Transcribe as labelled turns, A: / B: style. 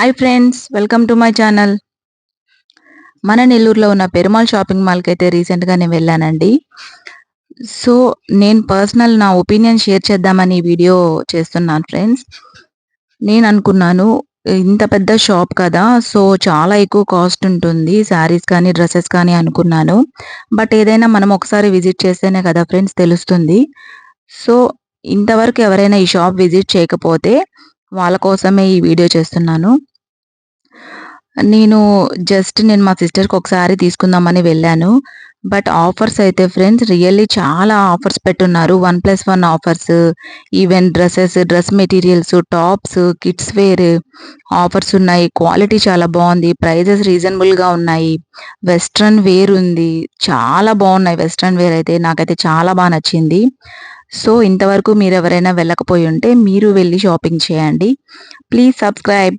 A: Hi friends welcome to my channel మన నెల్లూరులో ఉన్న పెరుమాల్ షాపింగ్ మాల్కి అయితే రీసెంట్గా నేను వెళ్ళానండి. సో నేను పర్సనల్ నా ఒపీనియన్ షేర్ చేద్దామని ఈ వీడియో చేస్తున్నాను ఫ్రెండ్స్ నేను అనుకున్నాను ఇంత పెద్ద షాప్ కదా సో చాలా ఎక్కువ కాస్ట్ ఉంటుంది శారీస్ కానీ డ్రెస్సెస్ కానీ అనుకున్నాను. బట్ ఏదైనా మనం ఒకసారి విజిట్ చేస్తేనే కదా ఫ్రెండ్స్ తెలుస్తుంది. సో ఇంతవరకు ఎవరైనా ఈ షాప్ విజిట్ చేయకపోతే వాళ్ళ కోసమే ఈ వీడియో చేస్తున్నాను. నేను జస్ట్ నేను మా సిస్టర్కి ఒకసారి తీసుకుందామని వెళ్ళాను. బట్ ఆఫర్స్ అయితే ఫ్రెండ్స్ రియల్లీ చాలా ఆఫర్స్ పెట్టున్నారు. One plus one offers even dresses dress materials tops kids wear offers ఉన్నాయి. క్వాలిటీ చాలా బాగుంది. ప్రైజెస్ రీజనబుల్గా ఉన్నాయి. వెస్ట్రన్ వేర్ ఉంది. చాలా బాగున్నాయి వెస్ట్రన్ వేర్ అయితే. నాకైతే చాలా బాగా నచ్చింది. సో ఇంతవరకు మీరు ఎవరైనా వెళ్ళకపోయి ఉంటే మీరు వెళ్ళి షాపింగ్ చేయండి. Please subscribe